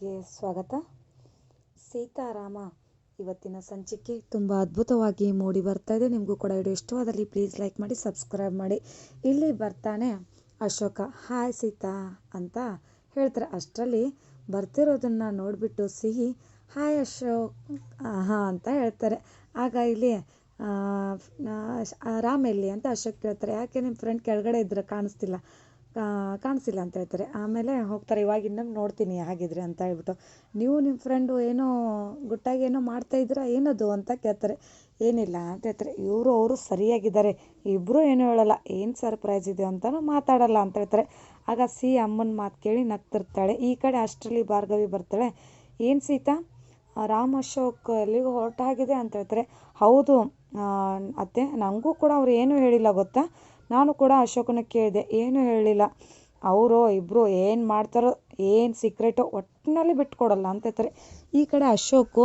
ಗೆ ಸ್ವಾಗತ. ಸೀತಾರಾಮ ಇವತ್ತಿನ ಸಂಚಿಕೆ ತುಂಬ ಅದ್ಭುತವಾಗಿ ಮೂಡಿ ಬರ್ತಾ ಇದೆ. ನಿಮಗೂ ಕೂಡ ವಿಡಿಯೋ ಇಷ್ಟವಾದಲ್ಲಿ ಪ್ಲೀಸ್ ಲೈಕ್ ಮಾಡಿ ಸಬ್ಸ್ಕ್ರೈಬ್ ಮಾಡಿ. ಇಲ್ಲಿ ಬರ್ತಾನೆ ಅಶೋಕ. ಹಾಯ್ ಸೀತಾ ಅಂತ ಹೇಳ್ತಾರೆ. ಅಷ್ಟರಲ್ಲಿ ಬರ್ತಿರೋದನ್ನು ನೋಡಿಬಿಟ್ಟು ಸಿಹಿ ಹಾಯ್ ಅಶೋಕ್. ಹಾಂ ಅಂತ ಹೇಳ್ತಾರೆ. ಆಗ ಇಲ್ಲಿ ರಾಮ್ ಎಲ್ಲಿ ಅಂತ ಅಶೋಕ್ ಕೇಳ್ತಾರೆ. ಯಾಕೆ ನಿಮ್ಮ ಫ್ರೆಂಡ್ ಕೆಳಗಡೆ ಇದ್ರೆ ಕಾಣಿಸ್ತಿಲ್ಲ? ಕಾಣಿಸಿಲ್ಲ ಅಂತ ಹೇಳ್ತಾರೆ. ಆಮೇಲೆ ಹೋಗ್ತಾರೆ, ಇವಾಗ ಇನ್ನೊಮ್ಮೆ ನೋಡ್ತೀನಿ ಹಾಗಿದ್ರೆ ಅಂತ ಹೇಳ್ಬಿಟ್ಟು. ನೀವು ನಿಮ್ಮ ಫ್ರೆಂಡು ಏನೋ ಗುಟ್ಟಾಗಿ ಏನೋ ಮಾಡ್ತಾ ಇದ್ದೀರಾ, ಏನದು ಅಂತ ಕೇಳ್ತಾರೆ. ಏನಿಲ್ಲ ಅಂತ ಹೇಳ್ತಾರೆ. ಇವರು ಅವರು ಸರಿಯಾಗಿದ್ದಾರೆ. ಇಬ್ಬರು ಏನೂ ಹೇಳಲ್ಲ. ಏನು ಸರ್ಪ್ರೈಸ್ ಇದೆ ಅಂತಲೂ ಮಾತಾಡಲ್ಲ ಅಂತ ಹೇಳ್ತಾರೆ. ಆಗ ಸಿ ಅಮ್ಮನ ಮಾತು ಕೇಳಿ ನಗ್ತಿರ್ತಾಳೆ. ಈ ಕಡೆ ಅಷ್ಟರಲ್ಲಿ ಭಾರ್ಗವಿ ಬರ್ತಾಳೆ. ಏನು ಸೀತಾ? ರಾಮ್ ಅಶೋಕ್ ಎಲ್ಲಿಗೂ ಹೊರಟಾಗಿದೆ ಅಂತ ಹೇಳ್ತಾರೆ. ಹೌದು. ಅತ್ತೆ ನನಗೂ ಕೂಡ ಅವ್ರು ಏನೂ ಹೇಳಿಲ್ಲ, ಗೊತ್ತಾ? ನಾನು ಕೂಡ ಅಶೋಕನ ಕೇಳಿದೆ, ಏನೂ ಹೇಳಿಲ್ಲ. ಅವರು ಇಬ್ಬರು ಏನು ಮಾಡ್ತಾರೋ, ಏನು ಸೀಕ್ರೆಟೋ ಒಟ್ಟಿನಲ್ಲಿ ಬಿಟ್ಕೊಡಲ್ಲ ಅಂತ ಹೇಳ್ತಾರೆ. ಈ ಕಡೆ ಅಶೋಕು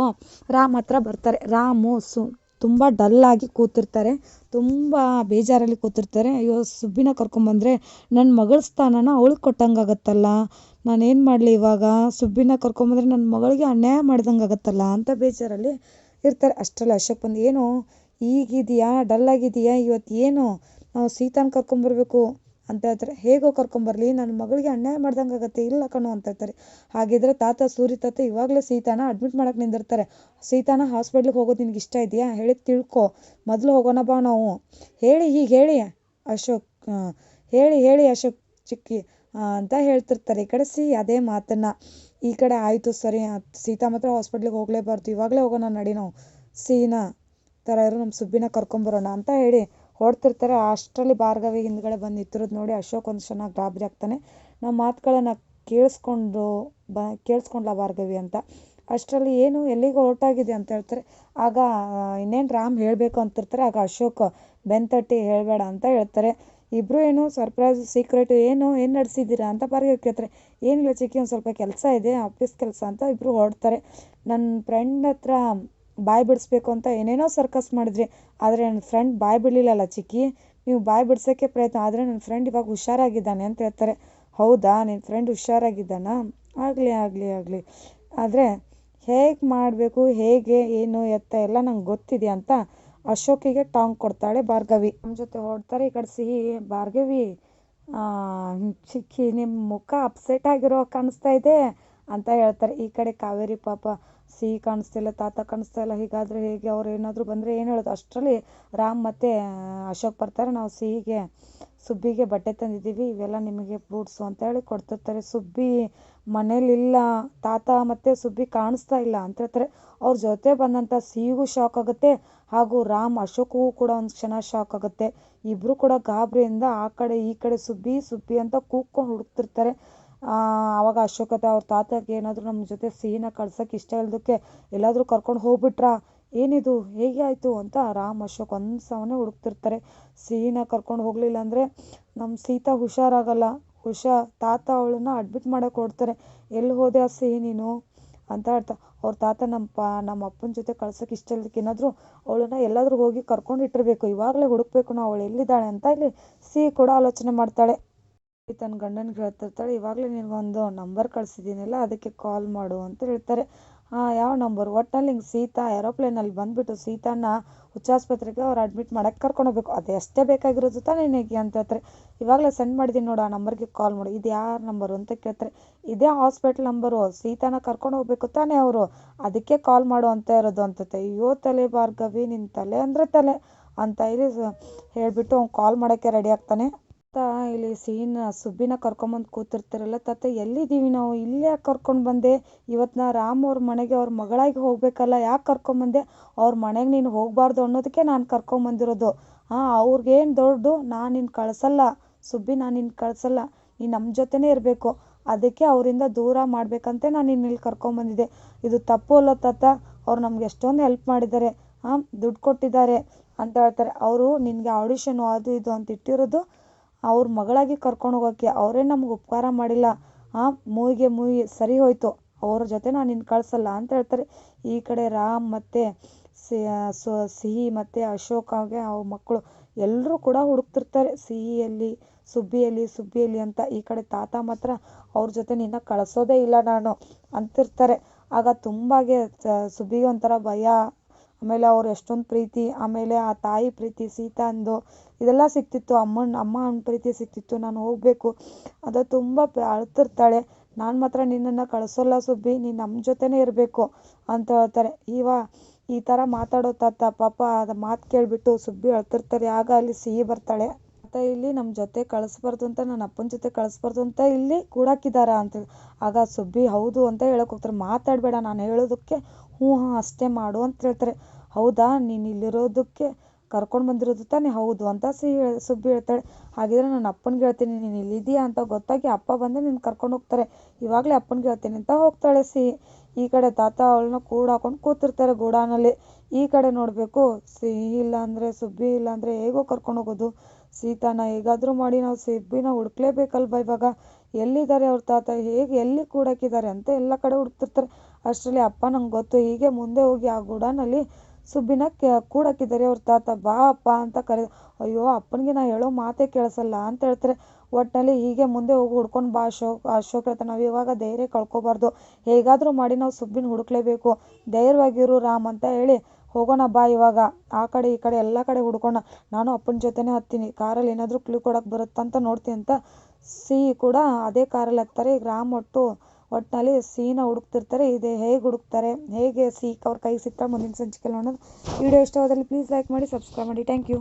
ರಾಮ್ ಹತ್ರ ಬರ್ತಾರೆ. ರಾಮು ಸು, ತುಂಬ ಡಲ್ಲಾಗಿ ಕೂತಿರ್ತಾರೆ. ತುಂಬ ಬೇಜಾರಲ್ಲಿ ಕೂತಿರ್ತಾರೆ. ಅಯ್ಯೋ, ಸುಬ್ಬಿನ ಕರ್ಕೊಂಬಂದರೆ ನನ್ನ ಮಗಳ ಸ್ಥಾನನ ಅವಳಿಗೆ ಕೊಟ್ಟಂಗಾಗತ್ತಲ್ಲ. ನಾನೇನು ಮಾಡಲಿ ಇವಾಗ? ಸುಬ್ಬಿನ ಕರ್ಕೊಂಬಂದರೆ ನನ್ನ ಮಗಳಿಗೆ ಅನ್ಯಾಯ ಮಾಡ್ದಂಗೆ ಆಗತ್ತಲ್ಲ ಅಂತ ಬೇಜಾರಲ್ಲಿ ಇರ್ತಾರೆ. ಅಷ್ಟರಲ್ಲಿ ಅಶೋಕ್ ಬಂದು, ಏನು, ಈಗಿದೆಯಾ? ಡಲ್ಲಾಗಿದೆಯಾ ಇವತ್ತು ಏನು? ಸೀತಾನ ಕರ್ಕೊಂಬರ್ಬೇಕು ಅಂತ ಹೇಳ್ತಾರೆ. ಹೇಗೋ ಕರ್ಕೊಂಬರ್ಲಿ ನನ್ನ ಮಗಳಿಗೆ ಅನ್ಯಾಯ ಮಾಡ್ದಂಗೆ ಆಗತ್ತೆ, ಇಲ್ಲ ಕಣೋ ಅಂತ ಹೇಳ್ತಾರೆ. ಹಾಗಿದ್ರೆ ತಾತ, ಸೂರಿ ತಾತ ಇವಾಗಲೇ ಸೀತಾನ ಅಡ್ಮಿಟ್ ಮಾಡೋಕೆ ನಿಂದಿರ್ತಾರೆ. ಸೀತಾನ ಹಾಸ್ಪಿಟ್ಲಿಗೆ ಹೋಗೋದು ನಿನ್ಗೆ ಇಷ್ಟ ಇದೆಯಾ? ಹೇಳಿ ತಿಳ್ಕೊ. ಮೊದಲು ಹೋಗೋಣ ಬಾ ನಾವು. ಹೇಳಿ, ಹೀಗೆ ಹೇಳಿ ಅಶೋಕ್ ಹೇಳಿ ಹೇಳಿ ಅಶೋಕ್ ಚಿಕ್ಕಿ ಅಂತ ಹೇಳ್ತಿರ್ತಾರೆ. ಈ ಕಡೆ ಸಿ, ಅದೇ ಮಾತನ್ನ. ಈ ಕಡೆ ಆಯಿತು, ಸರಿ ಸೀತಾ ಮಾತ್ರ ಹಾಸ್ಪಿಟ್ಲಿಗೆ ಹೋಗಲೇಬಾರ್ದು. ಇವಾಗಲೇ ಹೋಗೋಣ ನಡಿ ನಾವು. ಸೀನಾ ಥರ ಇರೋ ನಮ್ಮ ಸುಬ್ಬಿನ ಕರ್ಕೊಂಬರೋಣ ಅಂತ ಹೇಳಿ ಹೊಡ್ತಿರ್ತಾರೆ ಅಷ್ಟರಲ್ಲಿ ಭಾರ್ಗವಿ ಹಿಂದ್ಗಡೆ ಬಂದು ನಿಂತಿರೋದು ನೋಡಿ ಅಶೋಕ್ ಒಂದು ಚೆನ್ನಾಗಿ ಗಾಬರಿ ಆಗ್ತಾನೆ. ನಮ್ಮ ಮಾತುಗಳನ್ನು ಕೇಳಿಸ್ಕೊಂಡು ಬ, ಕೇಳಿಸ್ಕೊಂಡ್ಲ ಭಾರ್ಗವಿ ಅಂತ. ಅಷ್ಟರಲ್ಲಿ ಏನು, ಎಲ್ಲಿಗೆ ಹೊರಟಾಗಿದೆ ಅಂತ ಹೇಳ್ತಾರೆ. ಆಗ ಇನ್ನೇನು ರಾಮ್ ಹೇಳಬೇಕು ಅಂತಿರ್ತಾರೆ. ಆಗ ಅಶೋಕ್ ಬೆನ್ತಟ್ಟಿ ಹೇಳಬೇಡ ಅಂತ ಹೇಳ್ತಾರೆ. ಇಬ್ಬರು ಏನು, ಸರ್ಪ್ರೈಸ್, ಸೀಕ್ರೆಟ್ ಏನು ಏನು ನಡೆಸಿದ್ದೀರಾ ಅಂತ ಭಾರ್ಗವಿ ಕೇಳ್ತಾರೆ. ಏನಿಲ್ಲ ಚಿಕ್ಕಿ, ಒಂದು ಸ್ವಲ್ಪ ಕೆಲಸ ಇದೆ, ಆಫೀಸ್ ಕೆಲಸ ಅಂತ ಇಬ್ಬರು ಹೊರಡ್ತಾರೆ. ನನ್ನ ಫ್ರೆಂಡ್ ಹತ್ರ ಬಾಯಿ ಬಿಡಿಸ್ಬೇಕು ಅಂತ ಏನೇನೋ ಸರ್ಕಸ್ ಮಾಡಿದ್ರಿ. ಆದರೆ ನನ್ನ ಫ್ರೆಂಡ್ ಬಾಯಿ ಬಿಡಲಿಲ್ಲಲ್ಲ ಚಿಕ್ಕಿ. ನೀವು ಬಾಯಿ ಬಿಡ್ಸೋಕ್ಕೆ ಪ್ರಯತ್ನ. ಆದರೆ ನನ್ನ ಫ್ರೆಂಡ್ ಇವಾಗ ಹುಷಾರಾಗಿದ್ದಾನೆ ಅಂತ ಹೇಳ್ತಾರೆ. ಹೌದಾ? ನಿನ್ನ ಫ್ರೆಂಡ್ ಹುಷಾರಾಗಿದ್ದಾನಾ? ಆಗಲಿ ಆಗಲಿ ಆಗಲಿ. ಆದರೆ ಹೇಗೆ ಮಾಡಬೇಕು? ಹೇಗೆ, ಏನು, ಎತ್ತ ಎಲ್ಲ ನಂಗೆ ಗೊತ್ತಿದೆ ಅಂತ ಅಶೋಕಿಗೆ ಟಾಂಗ್ ಕೊಡ್ತಾಳೆ ಭಾರ್ಗವಿ. ನಮ್ಮ ಜೊತೆ ಹೊಡ್ತಾರೆ ಈ ಕಡೆ ಸಿಹಿ. ಭಾರ್ಗವಿ ಚಿಕ್ಕಿ ನಿಮ್ಮ ಮುಖ ಅಪ್ಸೆಟ್ ಆಗಿರೋ ಕಾಣಿಸ್ತಾ ಇದೆ. ಅಂತ ಹೇಳ್ತಾರೆ. ಈ ಕಡೆ ಕಾವೇರಿ ಪಾಪ ಸಿಹಿ ಕಾಣಿಸ್ತಿಲ್ಲ, ತಾತ ಕಾಣಿಸ್ತಾ ಇಲ್ಲ ಹೀಗಾದರೆ ಹೇಗೆ ಅವ್ರು ಏನಾದರೂ ಬಂದರೆ ಏನು ಹೇಳೋದು? ಅಷ್ಟರಲ್ಲಿ ರಾಮ್ ಮತ್ತು ಅಶೋಕ್ ಬರ್ತಾರೆ. ನಾವು ಸಿಹಿಗೆ, ಸುಬ್ಬಿಗೆ ಬಟ್ಟೆ ತಂದಿದ್ದೀವಿ. ಇವೆಲ್ಲ ನಿಮಗೆ ಫ್ರೂಟ್ಸು ಅಂತ ಹೇಳಿ ಕೊಡ್ತಿರ್ತಾರೆ. ಸುಬ್ಬಿ ಮನೇಲಿಲ್ಲ, ತಾತ ಮತ್ತು ಸುಬ್ಬಿ ಕಾಣಿಸ್ತಾ ಇಲ್ಲ ಅಂತ ಹೇಳ್ತಾರೆ. ಅವ್ರ ಜೊತೆ ಬಂದಂಥ ಸಿಹಿಗೂ ಶಾಕ್ ಆಗುತ್ತೆ ಹಾಗೂ ರಾಮ್, ಅಶೋಕ್ಗೂ ಕೂಡ ಒಂದು ಕ್ಷಣ ಶಾಕ್ ಆಗುತ್ತೆ. ಇಬ್ಬರು ಕೂಡ ಗಾಬರಿಯಿಂದ ಆ ಕಡೆ ಈ ಕಡೆ ಸುಬ್ಬಿ ಸುಬ್ಬಿ ಅಂತ ಕೂಗ್ಕೊಂಡು ಹುಡುಕ್ತಿರ್ತಾರೆ. ಆವಾಗ ಅಶೋಕತೆ ಅವ್ರ ತಾತಗೆ ಏನಾದರೂ ನಮ್ಮ ಜೊತೆ ಸಿಹಿನ ಕಳ್ಸೋಕೆ ಇಷ್ಟ ಇಲ್ಲದಕ್ಕೆ ಎಲ್ಲಾದರೂ ಕರ್ಕೊಂಡು ಹೋಗ್ಬಿಟ್ರಾ? ಏನಿದು? ಹೇಗೆ ಆಯಿತು? ಅಂತ ರಾಮ್, ಅಶೋಕ್ ಒಂದು ಹುಡುಕ್ತಿರ್ತಾರೆ. ಸಿಹಿನ ಕರ್ಕೊಂಡು ಹೋಗಲಿಲ್ಲ ಅಂದರೆ ನಮ್ಮ ಸೀತಾ ಹುಷಾರಾಗಲ್ಲ. ಹುಷಾ, ತಾತ ಅವಳನ್ನ ಅಡ್ಮಿಟ್ ಮಾಡೋಕೆ ಹೊಡ್ತಾರೆ ಎಲ್ಲಿ ಹೋದೆ ಆ ಸಿಹಿ ನೀನು? ಅಂತ ಹೇಳ್ತಾ, ಅವ್ರ ತಾತ ನಮ್ಮ ಪ ನಮ್ಮ ಅಪ್ಪನ ಜೊತೆ ಕಳ್ಸೋಕೆ ಇಷ್ಟ ಇಲ್ಲದಕ್ಕೆ ಏನಾದರೂ ಅವಳನ್ನ ಎಲ್ಲಾದರೂ ಹೋಗಿ ಕರ್ಕೊಂಡು ಇಟ್ಟಿರಬೇಕು. ಇವಾಗಲೇ ಹುಡುಕ್ಬೇಕು ನಾವು. ಅವಳು ಎಲ್ಲಿದ್ದಾಳೆ ಅಂತ ಇಲ್ಲಿ ಸಿಹಿ ಕೂಡ ಆಲೋಚನೆ ಮಾಡ್ತಾಳೆ. ತನ್ನ ಗಂಡನಿಗೆ ಹೇಳ್ತಿರ್ತಾಳೆ, ಇವಾಗಲೇ ನಿನಗೊಂದು ನಂಬರ್ ಕಳಿಸಿದ್ದೀನಲ್ಲ, ಅದಕ್ಕೆ ಕಾಲ್ ಮಾಡು ಅಂತ ಹೇಳ್ತಾರೆ. ಹಾಂ ಯಾವ ನಂಬರ್ ಒಟ್ಟಿನಲ್ಲಿ ಹಿಂಗೆ ಸೀತಾ ಏರೋಪ್ಲೇನಲ್ಲಿ ಬಂದುಬಿಟ್ಟು ಸೀತಾನ ಹುಚ್ಚಾಸ್ಪತ್ರೆಗೆ ಅವ್ರು ಅಡ್ಮಿಟ್ ಮಾಡಕ್ಕೆ ಕರ್ಕೊಂಡು ಹೋಗ್ಬೇಕು ಅಷ್ಟೇ ಬೇಕಾಗಿರೋದು ತಾನೇ ನಿನಗೆ ಅಂತ ಹೇಳ್ತಾರೆ. ಇವಾಗಲೇ ಸೆಂಡ್ ಮಾಡಿದ್ದೀನಿ ನೋಡು, ಆ ನಂಬರ್ಗೆ ಕಾಲ್ ಮಾಡು. ಇದು ಯಾರ ನಂಬರು ಅಂತ ಕೇಳ್ತಾರೆ. ಇದೇ ಹಾಸ್ಪಿಟ್ಲ್ ನಂಬರು ಸೀತಾನ ಕರ್ಕೊಂಡು ಹೋಗ್ಬೇಕು ತಾನೇ ಅವರು. ಅದಕ್ಕೆ ಕಾಲ್ ಮಾಡು ಅಂತ ಇರೋದು ಅಂತತೆ ಅಯ್ಯೋ ತಲೆ ಭಾರ್ಗವಿ ನಿನ್ನ ತಲೆ ಅಂದರೆ ತಲೆ ಅಂತ ಇಲ್ಲಿ ಹೇಳಿಬಿಟ್ಟು ಅವ್ನು ಕಾಲ್ ಮಾಡೋಕ್ಕೆ ರೆಡಿ ಆಗ್ತಾನೆ. ತಾತ, ಇಲ್ಲಿ ಸೀನ, ಸುಬ್ಬಿನ ಕರ್ಕೊಂಬಂದು ಕೂತಿರ್ತಾರಲ್ಲ ತಾತ, ಎಲ್ಲಿದ್ದೀವಿ ನಾವು? ಇಲ್ಲೇ ಕರ್ಕೊಂಡು ಬಂದೆ. ಇವತ್ತು ನಾ ರಾಮ್ ಅವ್ರ ಮನೆಗೆ ಅವ್ರ ಮಗಳಾಗಿ ಹೋಗ್ಬೇಕಲ್ಲ, ಯಾಕೆ ಕರ್ಕೊಂಬಂದೆ ಅವ್ರ ಮನೆಗೆ ನೀನು ಹೋಗಬಾರ್ದು ಅನ್ನೋದಕ್ಕೆ ನಾನು ಕರ್ಕೊಂಬಂದಿರೋದು ಹಾಂ ಅವ್ರಿಗೇನು ದೊಡ್ಡದು ನಾನು ನಿನ್ನ ಕಳ್ಸಲ್ಲ. ಸುಬ್ಬಿ ನಾನು ನಿನ್ನ ಕಳ್ಸಲ್ಲ. ನೀನು ನಮ್ಮ ಜೊತೆನೇ ಇರಬೇಕು. ಅದಕ್ಕೆ ಅವರಿಂದ ದೂರ ಮಾಡಬೇಕಂತೆ ನಾನು ನಿನ್ನ ಇಲ್ಲಿ ಕರ್ಕೊಂಬಂದಿದ್ದೆ ಇದು ತಪ್ಪು ಅಲ್ಲ ತಾತ. ಅವ್ರು ನಮ್ಗೆ ಎಷ್ಟೊಂದು ಹೆಲ್ಪ್ ಮಾಡಿದ್ದಾರೆ. ಹಾಂ ದುಡ್ಡು ಕೊಟ್ಟಿದ್ದಾರೆ ಅಂತ ಹೇಳ್ತಾರೆ. ಅವರು ನಿನಗೆ ಆಡಿಷನ್ ಅದು ಇದು ಅಂತ ಇಟ್ಟಿರೋದು. ಅವ್ರ ಮಗಳಾಗಿ ಕರ್ಕೊಂಡು ಹೋಗೋಕ್ಕೆ ಅವರೇ ನಮ್ಗೆ ಉಪಕಾರ ಮಾಡಿಲ್ಲ. ಆ ಮೂವಿಗೆ ಮೂವಿ ಸರಿ ಹೋಯ್ತು. ಅವ್ರ ಜೊತೆ ನಾನು ನಿನ್ನ ಕಳ್ಸಲ್ಲ ಅಂತ ಹೇಳ್ತಾರೆ. ಈ ಕಡೆ ರಾಮ್ ಮತ್ತು ಸಿಹಿ ಮತ್ತು ಅಶೋಕಾಗೆ ಅವ್ರ ಮಕ್ಕಳು ಎಲ್ಲರೂ ಕೂಡ ಹುಡುಕ್ತಿರ್ತಾರೆ. ಸಿಹಿಯಲ್ಲಿ, ಸುಬ್ಬಿಯಲ್ಲಿ ಸುಬ್ಬಿಯಲ್ಲಿ ಅಂತ ಈ ಕಡೆ ತಾತ ಮಾತ್ರ ಅವ್ರ ಜೊತೆ ನಿನ್ನ ಕಳಿಸೋದೇ ಇಲ್ಲ ನಾನು ಅಂತಿರ್ತಾರೆ. ಆಗ ತುಂಬಾಗೆ ಸುಬ್ಬಿಗೆ ಒಂಥರ ಭಯ ಆಮೇಲೆ ಅವ್ರು ಎಷ್ಟೊಂದು ಪ್ರೀತಿ, ಆಮೇಲೆ ಆ ತಾಯಿ ಪ್ರೀತಿ, ಸೀತಾ ಅಂದು ಇದೆಲ್ಲ ಸಿಕ್ತಿತ್ತು ಅಮ್ಮನ ಅಮ್ಮನ ಪ್ರೀತಿ ಸಿಕ್ತಿತ್ತು ನಾನು ಹೋಗಬೇಕು. ಅದು ತುಂಬ ಅಳ್ತಿರ್ತಾಳೆ. ನಾನು ಮಾತ್ರ ನಿನ್ನನ್ನು ಕಳಿಸೋಲ್ಲ ಸುಬ್ಬಿ. ನೀನು ನಮ್ಮ ಜೊತೆನೇ ಇರಬೇಕು ಅಂತ ಹೇಳ್ತಾರೆ. ಇವ ಈ ಥರ ಮಾತಾಡೋ ತಾತ ಪಾಪ ಅದು ಮಾತು ಕೇಳಿಬಿಟ್ಟು ಸುಬ್ಬಿ ಅಳ್ತಿರ್ತಾರೆ. ಆಗ ಅಲ್ಲಿ ಸಿಹಿ ಬರ್ತಾಳೆ. ತಾತ ಇಲ್ಲಿ ನಮ್ಮ ಜೊತೆ ಕಳಿಸ್ಬಾರ್ದು ಅಂತ ನನ್ನ ಅಪ್ಪನ ಜೊತೆ ಕಳಿಸ್ಬಾರ್ದು ಅಂತ ಇಲ್ಲಿ ಕೂಡಾಕಿದಾರ ಅಂತ ಆಗ ಸುಬ್ಬಿ ಹೌದು ಅಂತ ಹೇಳಕ್ ಹೋಗ್ತಾರೆ. ಮಾತಾಡಬೇಡ, ನಾನು ಹೇಳೋದಕ್ಕೆ ಹ್ಞೂ, ಹಾಂ, ಅಷ್ಟೇ ಮಾಡು ಅಂತ ಹೇಳ್ತಾರೆ. ಹೌದಾ, ನೀನು ಇಲ್ಲಿರೋದಕ್ಕೆ ಕರ್ಕೊಂಡು ಬಂದಿರೋದು ತಾನೇ? ಹೌದು ಅಂತ ಸಿಹಿ ಸುಬ್ಬಿ ಹೇಳ್ತಾಳೆ. ಹಾಗಿದ್ರೆ ನನ್ನ ಅಪ್ಪನಿಗೆ ಹೇಳ್ತೀನಿ ನೀನು ಇಲ್ಲಿದೆಯಾ ಅಂತ ಗೊತ್ತಾಗಿ ಅಪ್ಪ ಬಂದು ನಿನ್ನ ಕರ್ಕೊಂಡು ಹೋಗ್ತಾರೆ. ಇವಾಗಲೇ ಅಪ್ಪನಿಗೆ ಹೇಳ್ತೀನಿ ಅಂತ ಹೋಗ್ತಾಳೆ ಸಿಹಿ ಈ ಕಡೆ ತಾತ ಅವಳನ್ನ ಕೂಡ ಹಾಕೊಂಡು ಕೂತಿರ್ತಾರೆ ಗೂಡಾನಲ್ಲಿ. ಈ ಕಡೆ ನೋಡಬೇಕು ಸಿಹಿ ಇಲ್ಲ ಅಂದರೆ ಸುಬ್ಬಿ ಇಲ್ಲ ಅಂದರೆ ಹೇಗೋ ಕರ್ಕೊಂಡು ಹೋಗೋದು. ಸೀತಾನ ಹೇಗಾದರೂ ಮಾಡಿ ನಾವು ಸುಬ್ಬಿನ ಹುಡುಕ್ಲೇಬೇಕಲ್ವ ಇವಾಗ? ಎಲ್ಲಿದ್ದಾರೆ ಅವ್ರ ತಾತ? ಹೇಗೆ ಎಲ್ಲಿ ಕೂಡಾಕಿದ್ದಾರೆ ಅಂತ ಎಲ್ಲ ಕಡೆ ಹುಡುಕ್ತಿರ್ತಾರೆ ಅಷ್ಟರಲ್ಲಿ ಅಪ್ಪ ನಂಗೆ ಗೊತ್ತು, ಹೀಗೆ ಮುಂದೆ ಹೋಗಿ ಆ ಗುಡಾನಲ್ಲಿ ಸುಬ್ಬಿನ ಕೂಡಾಕಿದ್ದಾರೆ ಅವ್ರ ತಾತ. ಬಾ ಅಪ್ಪ ಅಂತ ಕರೆ, ಅಯ್ಯೋ ಅಪ್ಪನಿಗೆ ನಾ ಹೇಳೋ ಮಾತೇ ಕೇಳಿಸಲ್ಲ ಅಂತ ಹೇಳ್ತಾರೆ. ಒಟ್ಟಿನಲ್ಲಿ ಹೀಗೆ ಮುಂದೆ ಹೋಗಿ ಹುಡ್ಕೊಂಡು ಬಾ ಅಶೋಕ್ ಅಶೋಕ್ ಹೇಳ್ತಾನೆ ನಾವು ಇವಾಗ ಧೈರ್ಯ ಕಳ್ಕೊಬಾರ್ದು. ಹೇಗಾದರೂ ಮಾಡಿ ನಾವು ಸುಬ್ಬಿನ ಹುಡುಕ್ಲೇಬೇಕು. ಧೈರ್ಯವಾಗಿರು ರಾಮ್ ಅಂತ ಹೇಳಿ ಹೋಗೋಣ ಬಾ ಇವಾಗ. ಆ ಕಡೆ ಈ ಕಡೆ ಎಲ್ಲ ಕಡೆ ಹುಡ್ಕೋಣ. ನಾನು ಅಪ್ಪನ ಜೊತೆನೇ ಹತ್ತೀನಿ. ಕಾರಲ್ಲಿ ಏನಾದರೂ ಕ್ಲೂ ಕೊಡೋಕೆ ಬರುತ್ತಂತ ನೋಡ್ತೀನಿ ಅಂತ ಸಿ ಕೂಡ ಅದೇ ಕಾರಲ್ಲಿ ಹತ್ತಾರೆ. ಈಗ ರಾಮ್ ಒಟ್ಟು ಒಟ್ಟಿನಲ್ಲಿ ಸಿಹಿನ ಹುಡುಕ್ತಿರ್ತಾರೆ. ಇದೆ ಹೇಗೆ ಹುಡುಕ್ತಾರೆ? ಹೇಗೆ ಸಿ ಅವ್ರ ಕೈ ಸಿಗ್ತಾ ಮುಂದಿನ ಸಂಚಿಕೆ ನೋಡೋದು ವಿಡಿಯೋ ಇಷ್ಟವಾದಲ್ಲಿ ಪ್ಲೀಸ್ ಲೈಕ್ ಮಾಡಿ ಸಬ್ಸ್ಕ್ರೈಬ್ ಮಾಡಿ. Thank you